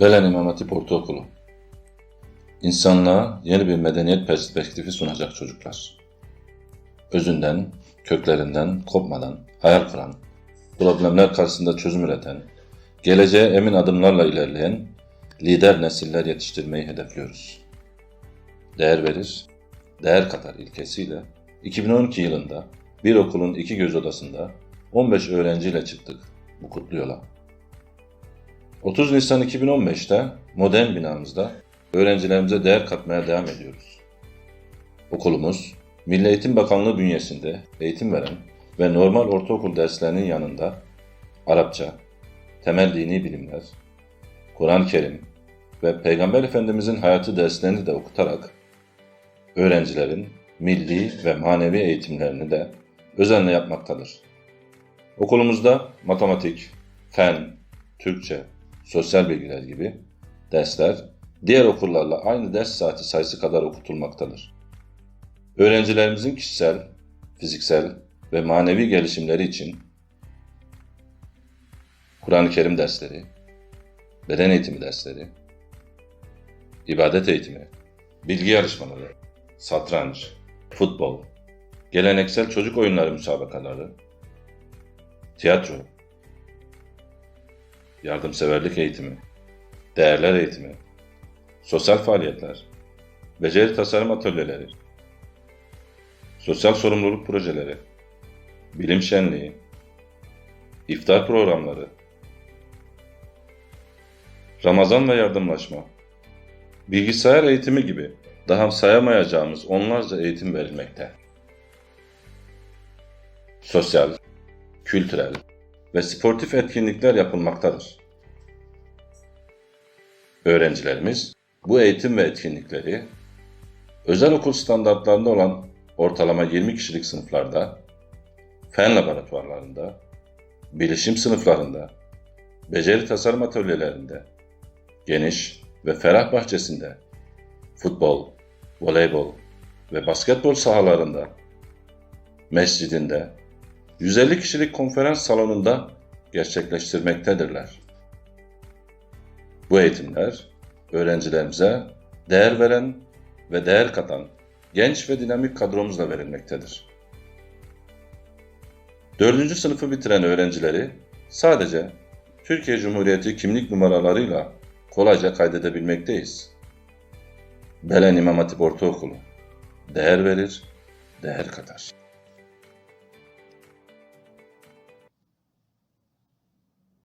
Belen İmam Hatip Ortaokulu İnsanlığa yeni bir medeniyet perspektifi sunacak çocuklar. Özünden, köklerinden kopmadan hayal kuran, problemler karşısında çözüm üreten, geleceğe emin adımlarla ilerleyen lider nesiller yetiştirmeyi hedefliyoruz. Değer verir, değer katar ilkesiyle 2012 yılında bir okulun iki göz odasında 15 öğrenciyle çıktık bu kutlu yola. 30 Nisan 2015'te modern binamızda öğrencilerimize değer katmaya devam ediyoruz. Okulumuz, Milli Eğitim Bakanlığı bünyesinde eğitim veren ve normal ortaokul derslerinin yanında Arapça, temel dini bilimler, Kur'an-ı Kerim ve Peygamber Efendimizin hayatı derslerini de okutarak öğrencilerin milli ve manevi eğitimlerini de özenle yapmaktadır. Okulumuzda matematik, fen, Türkçe, sosyal bilgiler gibi dersler diğer okullarla aynı ders saati sayısı kadar okutulmaktadır. Öğrencilerimizin kişisel, fiziksel ve manevi gelişimleri için Kur'an-ı Kerim dersleri, beden eğitimi dersleri, ibadet eğitimi, bilgi yarışmaları, satranç, futbol, geleneksel çocuk oyunları müsabakaları, tiyatro, yardımseverlik eğitimi, değerler eğitimi, sosyal faaliyetler, beceri tasarım atölyeleri, sosyal sorumluluk projeleri, bilim şenliği, iftar programları, Ramazan ve yardımlaşma, bilgisayar eğitimi gibi daha sayamayacağımız onlarca eğitim verilmekte. Sosyal, kültürel ve sportif etkinlikler yapılmaktadır. Öğrencilerimiz bu eğitim ve etkinlikleri özel okul standartlarında olan ortalama 20 kişilik sınıflarda, fen laboratuvarlarında, bilişim sınıflarında, beceri tasarım atölyelerinde, geniş ve ferah bahçesinde, futbol, voleybol ve basketbol sahalarında, mescidinde, 150 kişilik konferans salonunda gerçekleştirmektedirler. Bu eğitimler öğrencilerimize değer veren ve değer katan genç ve dinamik kadromuzla verilmektedir. Dördüncü sınıfı bitiren öğrencileri sadece Türkiye Cumhuriyeti kimlik numaralarıyla kolayca kaydedebilmekteyiz. Belen İmam Hatip Ortaokulu değer verir, değer katar.